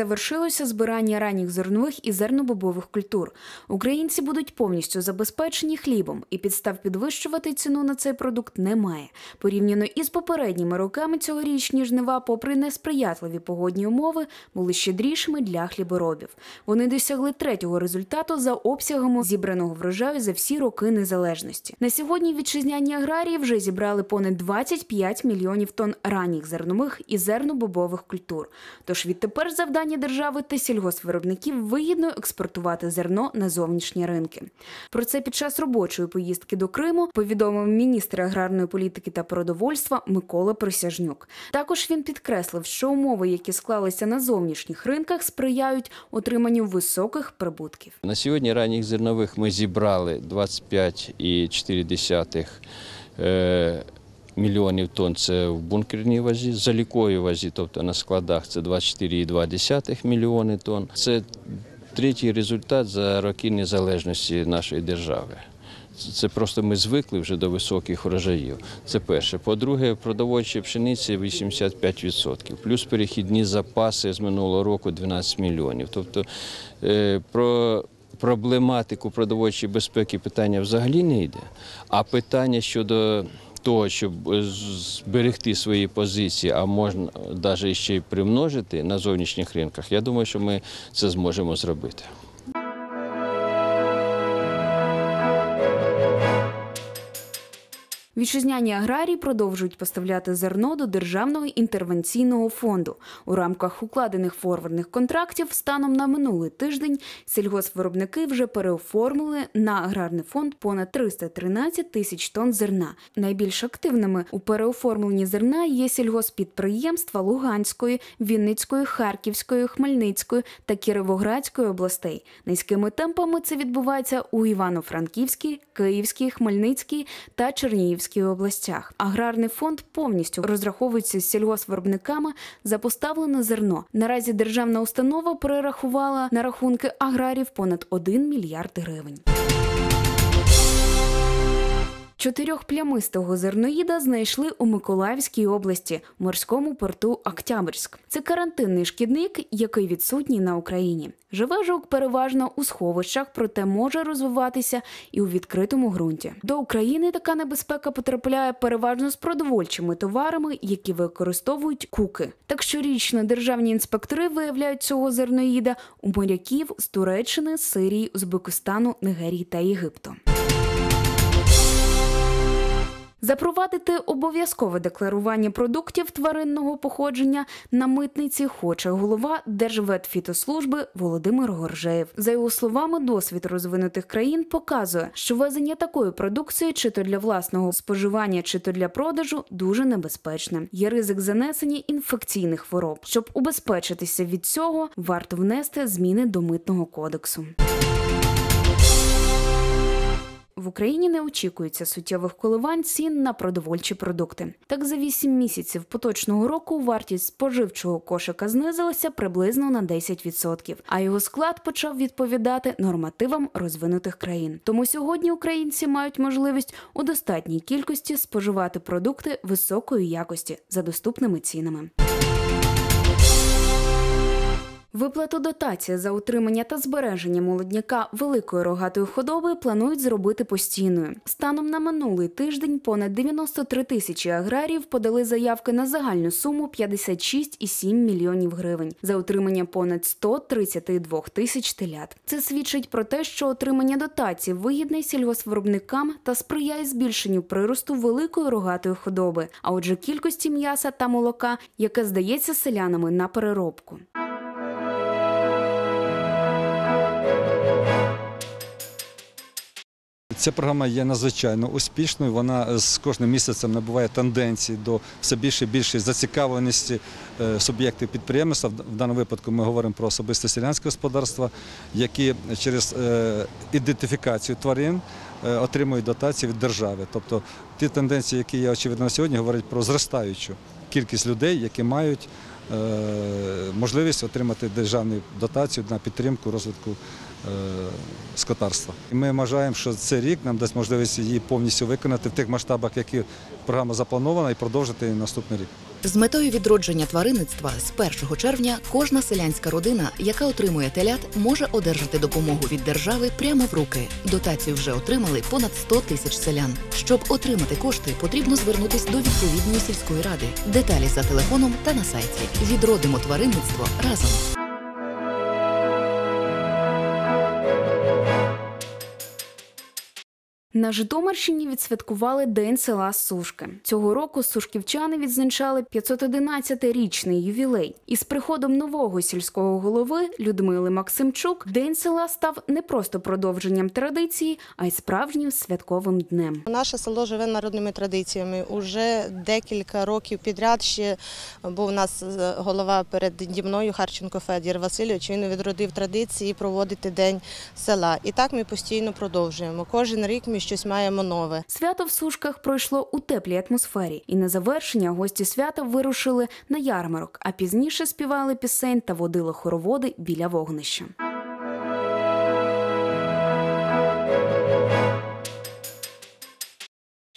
Завершилося збирання ранніх зернових і зернобобових культур. Українці будуть повністю забезпечені хлібом, і підстав підвищувати ціну на цей продукт немає. Порівняно із попередніми роками цьогорічні жнива, попри несприятливі погодні умови, були щедрішими для хліборобів. Вони досягли третього результату за обсягами зібраного врожаю за всі роки незалежності. На сьогодні вітчизняні аграрії вже зібрали понад 25 мільйонів тонн ранніх зернових і зернобобових культур. Тож відтепер завдання держави та сільгоспвиробників вигідно експортувати зерно на зовнішні ринки. Про це під час робочої поїздки до Криму повідомив міністр аграрної політики та продовольства Микола Присяжнюк. Також він підкреслив, що умови, які склалися на зовнішніх ринках, сприяють отриманню високих прибутків. На сьогодні ранніх зернових ми зібрали 25,4 е, мільйонів тонн це в бункерній вазі, заліковій вазі, тобто на складах це 24,2 мільйони тонн. Це третій результат за роки незалежності нашої держави. Це просто ми звикли вже до високих врожаїв. Це перше. По-друге, продовольчі пшениці 85%, плюс перехідні запаси з минулого року 12 мільйонів. Тобто е, про проблематику продовольчої безпеки питання взагалі не йде. А питання щодо того, щоб е, зберегти свої позиції, а можна навіть ще й примножити на зовнішніх ринках, я думаю, що ми це зможемо зробити. Вітчизняні аграрії продовжують поставляти зерно до державного інтервенційного фонду. У рамках укладених форвардних контрактів станом на минулий тиждень сільгоспвиробники вже переоформили на аграрний фонд понад 313 тисяч тонн зерна. Найбільш активними у переоформленні зерна є сільгоспідприємства Луганської, Вінницької, Харківської, Хмельницької та Кіровоградської областей. Низькими темпами це відбувається у Івано-Франківській, Київській, Хмельницькій та Чернігівській областях. Аграрний фонд повністю розраховується з сільгосвиробниками за поставлене зерно. Наразі державна установа перерахувала на рахунки аграрів понад 1 мільярд гривень. Чотирьохплямистого зерноїда знайшли у Миколаївській області морському порту Октябрьськ. Це карантинний шкідник, який відсутній на Україні. Живе жук переважно у сховищах, проте може розвиватися і у відкритому ґрунті. До України така небезпека потрапляє переважно з продовольчими товарами, які використовують куки. Так щорічно державні інспектори виявляють цього зерноїда у моряків з Туреччини, Сирії, Узбекистану, Нигерії та Єгипту. Запровадити обов'язкове декларування продуктів тваринного походження на митниці хоче голова Держветфітослужби Володимир Горжеєв. За його словами, досвід розвинутих країн показує, що везення такої продукції, чи то для власного споживання, чи то для продажу, дуже небезпечне. Є ризик занесення інфекційних хвороб. Щоб убезпечитися від цього, варто внести зміни до митного кодексу. В Україні не очікується суттєвих коливань цін на продовольчі продукти. Так за 8 місяців поточного року вартість споживчого кошика знизилася приблизно на 10%, а його склад почав відповідати нормативам розвинутих країн. Тому сьогодні українці мають можливість у достатній кількості споживати продукти високої якості за доступними цінами. Виплату дотації за утримання та збереження молодняка великої рогатої худоби планують зробити постійною. Станом на минулий тиждень понад 93 тисячі аграріїв подали заявки на загальну суму 56,7 мільйонів гривень за утримання понад 132 тисяч телят. Це свідчить про те, що отримання дотацій вигідне сільгоспвиробникам та сприяє збільшенню приросту великої рогатої худоби, а отже, кількості м'яса та молока, яке здається селянами на переробку. Ця програма є надзвичайно успішною. Вона з кожним місяцем набуває тенденції до все більше і більшої зацікавленості е, суб'єктів підприємництва. В даному випадку ми говоримо про особисте селянське господарство, які через е, ідентифікацію тварин е, отримують дотації від держави. Тобто ті тенденції, які є очевидно сьогодні, говорять про зростаючу кількість людей, які мають можливість отримати державну дотацію на підтримку розвитку скотарства. І Ми вважаємо, що цей рік нам дасть можливість її повністю виконати в тих масштабах, які програма запланована, і продовжити наступний рік. З метою відродження тваринництва з 1 червня кожна селянська родина, яка отримує телят, може одержати допомогу від держави прямо в руки. Дотацію вже отримали понад 100 тисяч селян. Щоб отримати кошти, потрібно звернутися до відповідної сільської ради. Деталі за телефоном та на сайті. Відродимо тваринництво разом. На Житомирщині відсвяткували День села Сушки. Цього року сушківчани відзначали 511-річний ювілей. І з приходом нового сільського голови Людмили Максимчук День села став не просто продовженням традиції, а й справжнім святковим днем. Наше село живе народними традиціями. Уже декілька років підряд ще був у нас е, голова переді мною Харченко Федір Васильович. Він відродив традиції проводити день села. І так ми постійно продовжуємо. Кожен рік ми щось маємо нове. Свято в сушках пройшло у теплій атмосфері, і на завершення гості свята вирушили на ярмарок, а пізніше співали пісень та водили хороводи біля вогнища.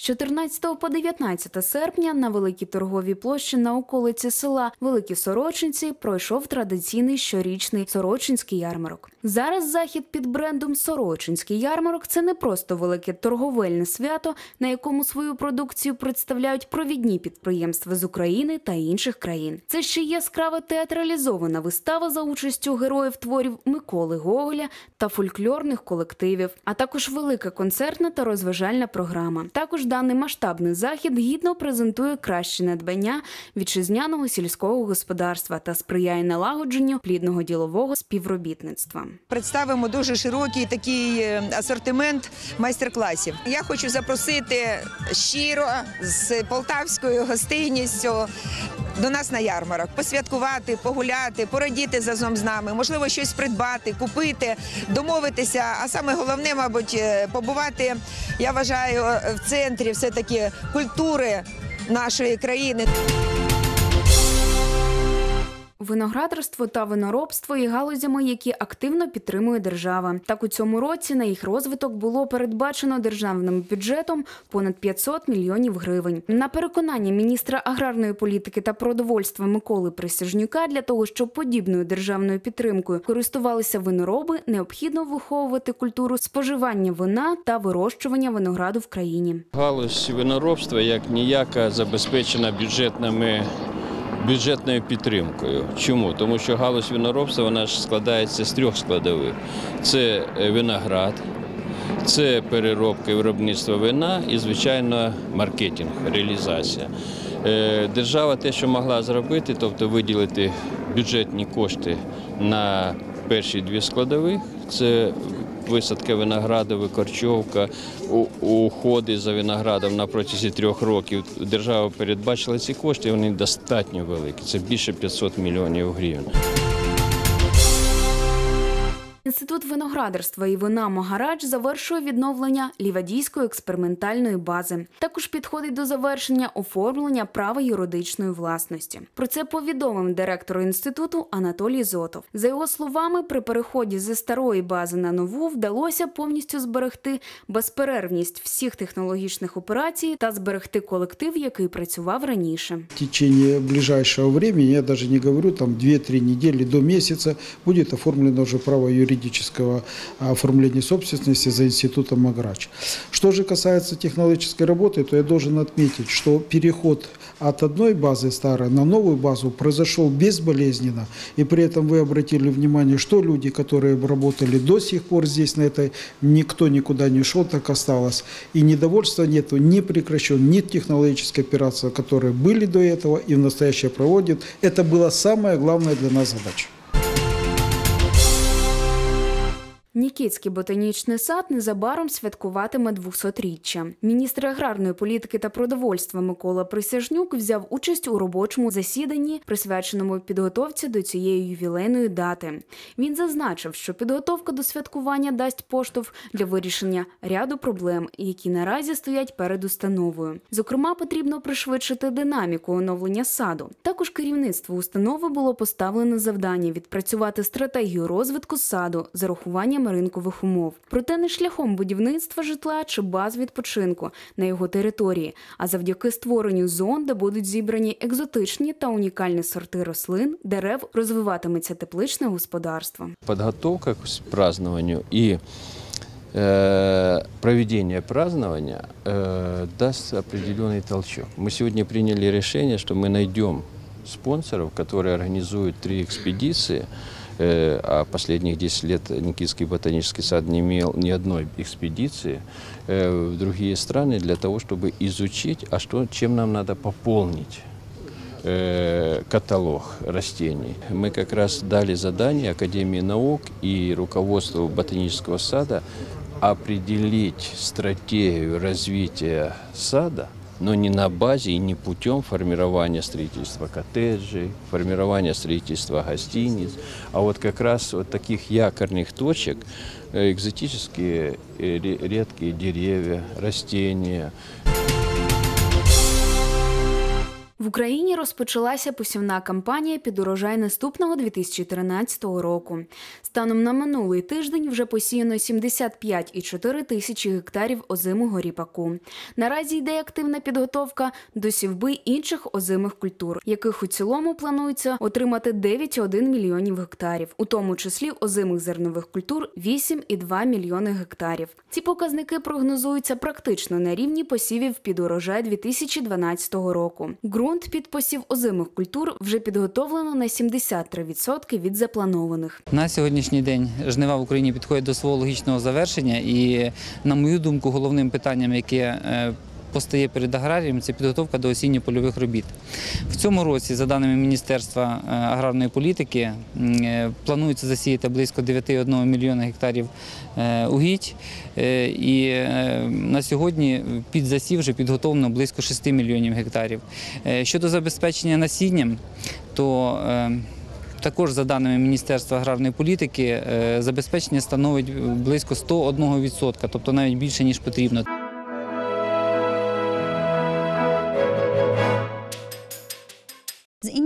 З 14 по 19 серпня на великій торговій площі на околиці села Великі Сорочинці пройшов традиційний щорічний Сорочинський ярмарок. Зараз захід під брендом Сорочинський ярмарок це не просто велике торговельне свято, на якому свою продукцію представляють провідні підприємства з України та інших країн. Це ще яскрава театралізована вистава за участю героїв творів Миколи Гоголя та фольклорних колективів, а також велика концертна та розважальна програма. Також даний масштабний захід гідно презентує кращі надбання вітчизняного сільського господарства та сприяє налагодженню плідного ділового співробітництва. Представимо дуже широкий такий е, асортимент майстер-класів. Я хочу запросити щиро з полтавською гостинністю до нас на ярмарок, посвяткувати, погуляти, порадіти разом з нами, можливо, щось придбати, купити, домовитися. А саме головне, мабуть, е, побувати. Я вважаю е, в центрі все таки культури нашої країни. Виноградарство та виноробство є галузями, які активно підтримує держава. Так у цьому році на їх розвиток було передбачено державним бюджетом понад 500 мільйонів гривень. На переконання міністра аграрної політики та продовольства Миколи Присяжнюка для того, щоб подібною державною підтримкою користувалися винороби, необхідно виховувати культуру споживання вина та вирощування винограду в країні. Галузь виноробства як ніяка забезпечена бюджетними. Бюджетною підтримкою. Чому? Тому що галузь виноробства вона ж складається з трьох складових: це е, виноград, це переробка і виробництво вина і, звичайно, маркетинг, реалізація. Е, Держава те, що могла зробити, тобто виділити бюджетні кошти на перші дві складових, це висадка винограду, викорчовка, уходи за виноградом на протязі трьох років. Держава передбачила ці кошти, вони достатньо великі. Це більше 500 мільйонів гривень. Інститут виноградарства і вина Магарадж завершує відновлення лівадійської експериментальної бази. Також підходить до завершення оформлення права юридичної власності. Про це повідомив директор інституту Анатолій Зотов. За його словами, при переході зі старої бази на нову вдалося повністю зберегти безперервність всіх технологічних операцій та зберегти колектив, який працював раніше. В течение ближайшего времени, я даже не говорю, там 2-3 недели до месяца, будет оформлено уже право юридического оформления собственности за институтом Маграч. Что же касается технологической работы, то я должен отметить, что переход от одной базы старой на новую базу произошел безболезненно. И при этом вы обратили внимание, что люди, которые работали до сих пор здесь, на этой, никто никуда не шел, так осталось. И недовольства нету, не прекращен, ни технологические операции, которые были до этого и в настоящее проводят. Это была самая главная для нас задача. Нікітський ботанічний сад незабаром святкуватиме 200-річчя. Міністр аграрної політики та продовольства Микола Присяжнюк взяв участь у робочому засіданні, присвяченому підготовці до цієї ювілейної дати. Він зазначив, що підготовка до святкування дасть поштовх для вирішення ряду проблем, які наразі стоять перед установою. Зокрема, потрібно пришвидшити динаміку оновлення саду. Також керівництву установи було поставлено завдання відпрацювати стратегію розвитку саду з урахуванням ринку ринкових умов. Проте не шляхом будівництва житла чи баз відпочинку на його території, а завдяки створенню зон, де будуть зібрані екзотичні та унікальні сорти рослин, дерев розвиватиметься тепличне господарство. Подготовка к празднованию и э, проведение празднования э, даст определенный толчок. Мы сегодня приняли решение, что мы найдем спонсоров, которые организуют три экспедиции. Э, а последних 10 лет Никитский ботанический сад не имел ни одной экспедиции э, в другие страны для того, чтобы изучить, а что, чем нам надо пополнить э, каталог растений. Мы как раз дали задание Академии наук и руководству ботанического сада определить стратегию развития сада, но не на базе и не путем формирования строительства коттеджей, формирования строительства гостиниц, а вот как раз вот таких якорных точек, э, экзотические э, ре- редкие деревья, растения, В Україні розпочалася посівна кампанія під урожай наступного 2013 року. Станом на минулий тиждень вже посіяно 75,4 тисячі гектарів озимого ріпаку. Наразі йде активна підготовка до сівби інших озимих культур, яких у цілому планується отримати 9,1 мільйонів гектарів, у тому числі озимих зернових культур 8,2 мільйони гектарів. Ці показники прогнозуються практично на рівні посівів під урожай 2012 року. Ґрунт під посів озимих культур вже підготовлено на 73% від запланованих. На сьогоднішній день жнива в Україні підходить до свого логічного завершення, і, на мою думку, головним питанням, яке е, постає перед аграрієм, це підготовка до осінньо-польових робіт. В цьому році, за даними Міністерства е, аграрної політики, е, планується засіяти близько 9,1 мільйона гектарів е, угідь. І на сьогодні під засів вже підготовлено близько 6 мільйонів гектарів. Щодо забезпечення насінням, то також за даними Міністерства аграрної політики, забезпечення становить близько 101%, тобто навіть більше ніж потрібно.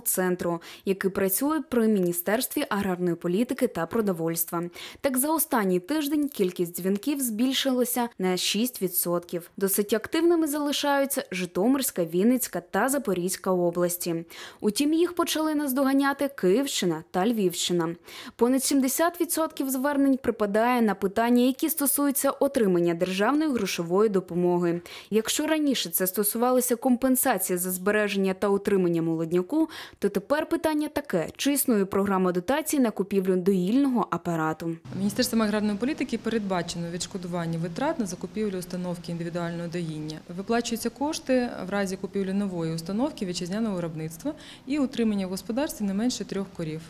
центру, який працює при міністерстві аграрної політики та продовольства. Так за останній тиждень кількість дзвінків збільшилася на 6%. Досить активними залишаються Житомирська, Вінницька та Запорізька області. Утім, їх почали наздоганяти Київщина та Львівщина. Понад 70% звернень припадає на питання, які стосуються отримання державної грошової допомоги. Якщо раніше це стосувалося компенсації за збереження та утримання молодняку, то тепер питання таке: чи існує програма дотацій на купівлю доїльного апарату? Міністерством аграрної політики передбачено відшкодування витрат на закупівлю установки індивідуального доїння. Виплачуються кошти в разі купівлі нової установки вітчизняного виробництва і утримання в господарстві не менше трьох корів.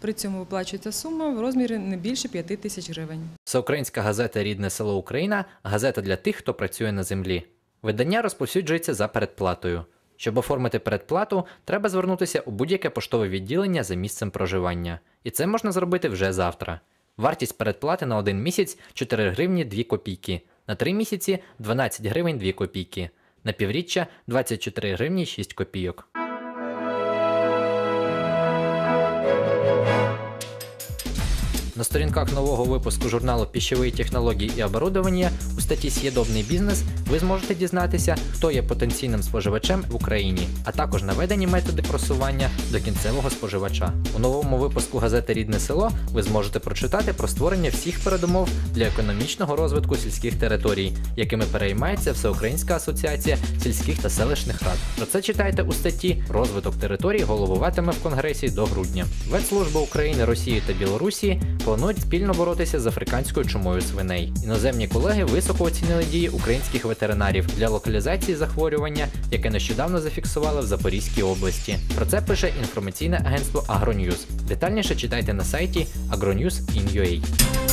При цьому виплачується сума в розмірі не більше 5 тисяч гривень. Всеукраїнська газета Рідне село Україна газета для тих, хто працює на землі. Видання розповсюджується за передплатою. Щоб оформити передплату, треба звернутися у будь-яке поштове відділення за місцем проживання. І це можна зробити вже завтра. Вартість передплати на один місяць 4 гривні 2 копійки, на 3 місяці 12 гривень 2 копійки, на півріччя 24 гривні 6 копійок. На сторінках нового випуску журналу Піщової технології і оборудовання у статті С'єдобний бізнес ви зможете дізнатися, хто є потенційним споживачем в Україні, а також наведені методи просування до кінцевого споживача. У новому випуску газети Рідне село ви зможете прочитати про створення всіх передумов для економічного розвитку сільських територій, якими переймається Всеукраїнська асоціація сільських та селищних рад. Про це читайте у статті Розвиток територій головуватиме в Конгресі до грудня. Ветслужба України, Росії та Білорусі планують спільно боротися з африканською чумою свиней. Іноземні колеги високо оцінили дії українських ветеринарів для локалізації захворювання, яке нещодавно зафіксували в Запорізькій області. Про це пише інформаційне агентство Агроньюз. Детальніше читайте на сайті agronews.in.ua.